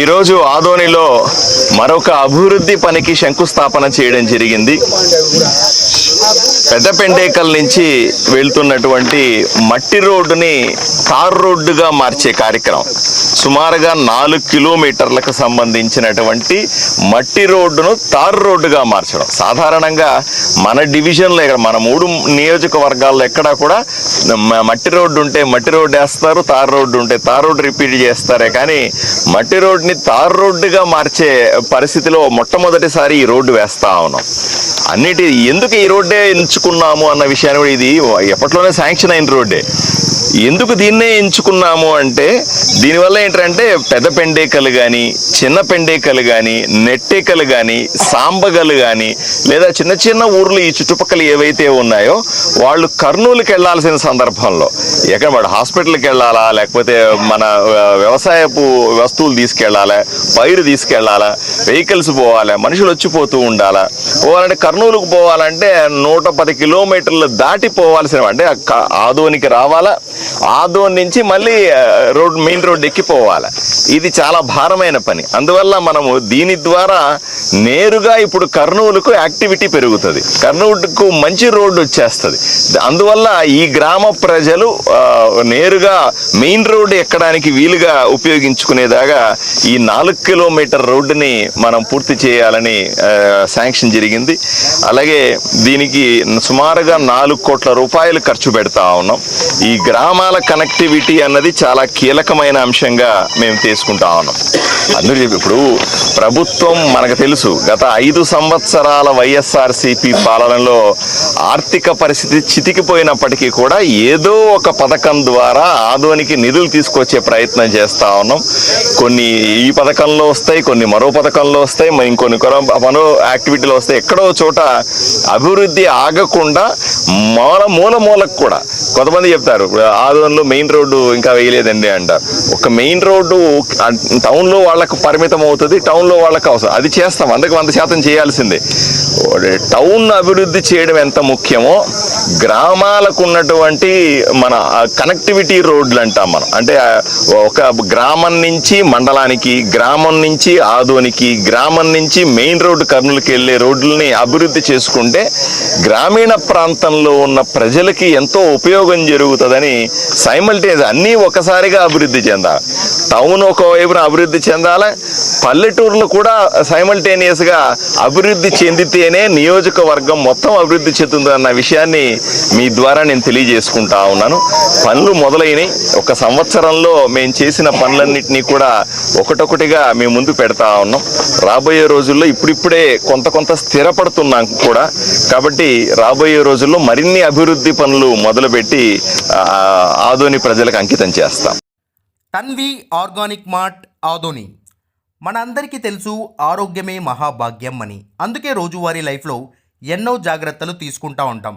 ఈరోజు ఆదోనిలో మరొక అభివృద్ధి పనికి శంకుస్థాపన చేయడం జరిగింది. పెద్ద పెండేకల్ నుంచి వెళ్తున్నటువంటి మట్టి రోడ్డుని తార్ రోడ్డుగా మార్చే కార్యక్రమం. సుమారుగా నాలుగు కిలోమీటర్లకు సంబంధించినటువంటి మట్టి రోడ్డును తార్ రోడ్డుగా మార్చడం. సాధారణంగా మన డివిజన్లో ఇక్కడ మన మూడు నియోజకవర్గాల్లో ఎక్కడా కూడా మట్టి రోడ్డు ఉంటే మట్టి రోడ్డు వేస్తారు తార్ రోడ్డు ఉంటే తార్ రోడ్డు రిపీట్ చేస్తారే కానీ మట్టి రోడ్డుని తార్ రోడ్డుగా మార్చే పరిస్థితిలో మొట్టమొదటిసారి ఈ రోడ్డు వేస్తా ఉన్నాం. అన్నిటి ఎందుకు ఈ రోడ్డు ఎంచుకున్నాము అన్న విషయాన్ని కూడా ఇది ఎప్పట్లోనే శాంక్షన్ అయిన రోడ్డే. ఎందుకు దీన్నే ఎంచుకున్నాము అంటే దీనివల్ల ఏంటంటే పెద్ద పెండేకలు కానీ చిన్న పెండేకలు కానీ నెట్టేకలు కానీ సాంబగలు కానీ లేదా చిన్న చిన్న ఊర్లు ఈ చుట్టుపక్కల ఏవైతే ఉన్నాయో వాళ్ళు కర్నూలుకి వెళ్ళాల్సిన సందర్భంలో ఎక్కడ వాడు హాస్పిటల్కి వెళ్ళాలా లేకపోతే మన వ్యవసాయపు వస్తువులు తీసుకెళ్ళాలా పైరు తీసుకెళ్ళాలా వెహికల్స్ పోవాలా మనుషులు వచ్చిపోతూ ఉండాలా పోవాలంటే కర్నూలుకు పోవాలంటే నూట పది కిలోమీటర్లు దాటిపోవాల్సిన అంటే ఆదోనికి రావాలా? ఆదోన్ నుంచి మళ్ళీ రోడ్ మెయిన్ రోడ్ ఎక్కిపోవాలి? ఇది చాలా భారమైన పని. అందువల్ల మనము దీని ద్వారా నేరుగా ఇప్పుడు కర్నూలుకు యాక్టివిటీ పెరుగుతుంది. కర్నూలుకు మంచి రోడ్డు వచ్చేస్తుంది. అందువల్ల ఈ గ్రామ ప్రజలు నేరుగా మెయిన్ రోడ్డు ఎక్కడానికి వీలుగా ఉపయోగించుకునేదాగా ఈ నాలుగు కిలోమీటర్ రోడ్డుని మనం పూర్తి చేయాలని శాంక్షన్ జరిగింది. అలాగే దీనికి సుమారుగా నాలుగు కోట్ల రూపాయలు ఖర్చు పెడతా ఉన్నాం. ఈ గ్రామాల కనెక్టివిటీ అన్నది చాలా కీలకమైన అంశంగా మేము తీసుకుంటా ఉన్నాం. అందరూ చెప్పి ఇప్పుడు ప్రభుత్వం మనకు తెలుసు గత ఐదు సంవత్సరాల వైఎస్ఆర్సిపి పాలనలో ఆర్థిక పరిస్థితి చితికిపోయినప్పటికీ కూడా ఏదో ఒక పథకం ద్వారా ఆదోనికి నిధులు తీసుకొచ్చే ప్రయత్నం చేస్తూ ఉన్నాం. కొన్ని ఈ పథకంలో వస్తాయి కొన్ని మరో పథకంలో వస్తాయి మరి ఇంకొన్ని మరో యాక్టివిటీలో వస్తాయి. ఎక్కడో చోట అభివృద్ధి ఆగకుండా మూల మూల మూలకు కూడా. కొంతమంది చెప్తారు ఇప్పుడు ఆదోన్లో మెయిన్ రోడ్డు ఇంకా వేయలేదండి అంటారు. ఒక మెయిన్ రోడ్డు టౌన్లో వాళ్ళకు పరిమితం అవుతుంది టౌన్లో వాళ్ళకు వాళ్ళకి అవసరం. అది చేస్తాం అందుకు వంద శాతం చేయాల్సిందే. టౌన్ అభివృద్ధి చేయడం ఎంత ముఖ్యమో గ్రామాలకు ఉన్నటువంటి మన కనెక్టివిటీ రోడ్లు అంటాం మనం. అంటే ఒక గ్రామం నుంచి మండలానికి గ్రామం నుంచి ఆదోనికి గ్రామం నుంచి మెయిన్ రోడ్డు కర్నూలుకి వెళ్ళే రోడ్లని అభివృద్ధి చేసుకుంటే గ్రామీణ ప్రాంతంలో ఉన్న ప్రజలకి ఎంతో ఉపయోగం జరుగుతుందని సైమల్టేజ్ అన్నీ ఒకసారిగా అభివృద్ధి చెందాలి. టౌన్ ఒకవైపున అభివృద్ధి చెందాలి. పల్లెటూర్లు కూడా సైమల్టేనియస్గా అభివృద్ధి చెందితేనే నియోజకవర్గం మొత్తం అభివృద్ధి చెందుతుంది అన్న విషయాన్ని మీ ద్వారా నేను తెలియజేసుకుంటా ఉన్నాను. పనులు మొదలైనవి ఒక సంవత్సరంలో మేము చేసిన పనులన్నింటినీ కూడా ఒకటొకటిగా మేము ముందు పెడతా ఉన్నాం. రాబోయే రోజుల్లో ఇప్పుడిప్పుడే కొంత కొంత స్థిరపడుతున్నాం కూడా. కాబట్టి రాబోయే రోజుల్లో మరిన్ని అభివృద్ధి పనులు మొదలుపెట్టి ఆదోని ప్రజలకు అంకితం చేస్తాం. Tanvi organic mart Adoni. మనందరికీ తెలుసు ఆరోగ్యమే మహాభాగ్యం అని. అందుకే రోజువారీ లైఫ్లో ఎన్నో జాగ్రత్తలు తీసుకుంటా ఉంటాం.